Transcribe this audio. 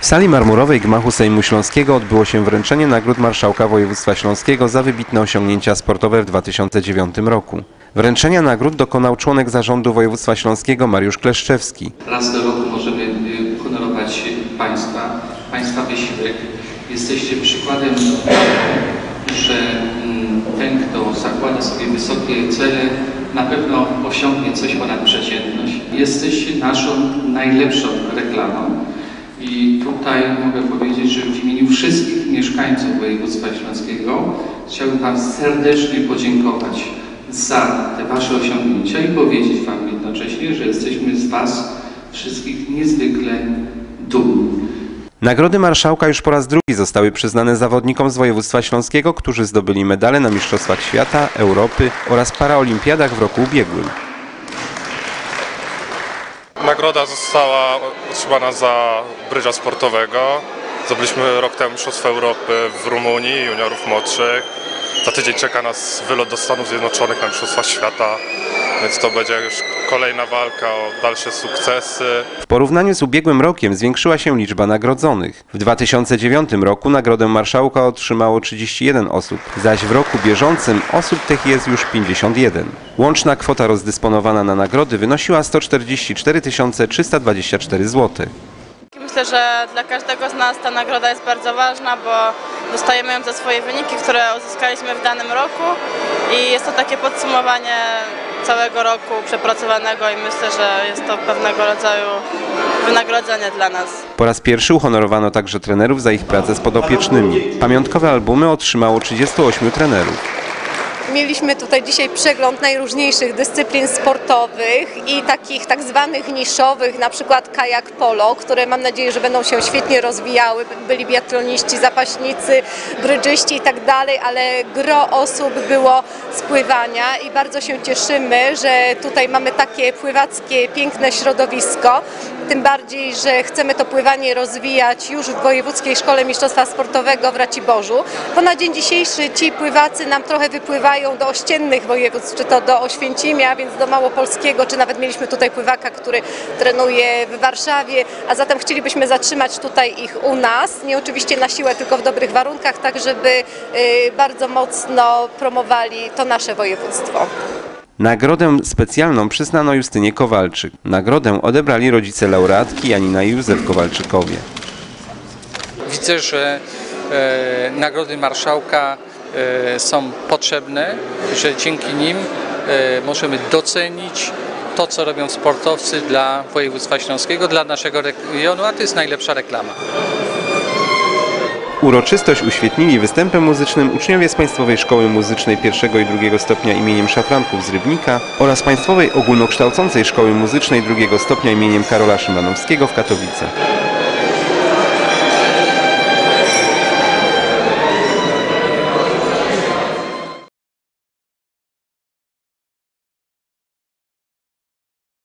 W sali marmurowej gmachu Sejmu Śląskiego odbyło się wręczenie nagród Marszałka Województwa Śląskiego za wybitne osiągnięcia sportowe w 2009 roku. Wręczenia nagród dokonał członek zarządu województwa śląskiego Mariusz Kleszczewski. Raz do roku możemy y, honorować Państwa, Państwa wysiłek. Jesteście przykładem że mm, ten, kto zakłada sobie wysokie cele, na pewno osiągnie coś ponad przeciętność. Jesteście naszą najlepszą reklamą i tutaj mogę powiedzieć, że w imieniu wszystkich mieszkańców województwa śląskiego chciałbym Wam serdecznie podziękować za te Wasze osiągnięcia i powiedzieć Wam jednocześnie, że jesteśmy z Was wszystkich niezwykle dumni. Nagrody marszałka już po raz drugi zostały przyznane zawodnikom z województwa śląskiego, którzy zdobyli medale na Mistrzostwach Świata, Europy oraz Paraolimpiadach w roku ubiegłym. Nagroda została otrzymana za brydża sportowego. Zdobyliśmy rok temu Mistrzostwa Europy w Rumunii, juniorów młodszych. Za tydzień czeka nas wylot do Stanów Zjednoczonych na Mistrzostwa Świata, więc to będzie już kolejna walka o dalsze sukcesy. W porównaniu z ubiegłym rokiem zwiększyła się liczba nagrodzonych. W 2009 roku nagrodę marszałka otrzymało 31 osób, zaś w roku bieżącym osób tych jest już 51. Łączna kwota rozdysponowana na nagrody wynosiła 144 324 zł. Myślę, że dla każdego z nas ta nagroda jest bardzo ważna, bo dostajemy ją za swoje wyniki, które uzyskaliśmy w danym roku i jest to takie podsumowanie całego roku przepracowanego i myślę, że jest to pewnego rodzaju wynagrodzenie dla nas. Po raz pierwszy uhonorowano także trenerów za ich pracę z podopiecznymi. Pamiątkowe albumy otrzymało 38 trenerów. Mieliśmy tutaj dzisiaj przegląd najróżniejszych dyscyplin sportowych i takich tak zwanych niszowych, na przykład kajak polo, które mam nadzieję, że będą się świetnie rozwijały. Byli biatloniści, zapaśnicy, brydżyści i tak dalej, ale gro osób było z pływania i bardzo się cieszymy, że tutaj mamy takie pływackie, piękne środowisko. Tym bardziej, że chcemy to pływanie rozwijać już w Wojewódzkiej Szkole Mistrzostwa Sportowego w Raciborzu. Bo na dzień dzisiejszy ci pływacy nam trochę wypływają do ościennych województw, czy to do Oświęcimia, więc do Małopolskiego, czy nawet mieliśmy tutaj pływaka, który trenuje w Warszawie, a zatem chcielibyśmy zatrzymać tutaj ich u nas, nie oczywiście na siłę, tylko w dobrych warunkach, tak żeby y, bardzo mocno promowali to nasze województwo. Nagrodę specjalną przyznano Justynie Kowalczyk. Nagrodę odebrali rodzice laureatki Janina i Józef Kowalczykowie. Widzę, że e, nagrody marszałka e, są potrzebne, że dzięki nim e, możemy docenić to, co robią sportowcy dla województwa śląskiego, dla naszego regionu, a to jest najlepsza reklama. Uroczystość uświetnili występem muzycznym uczniowie z Państwowej Szkoły Muzycznej pierwszego i drugiego stopnia imieniem Szafranków z Rybnika oraz Państwowej Ogólnokształcącej Szkoły Muzycznej drugiego stopnia imieniem Karola Szymanowskiego w Katowicach.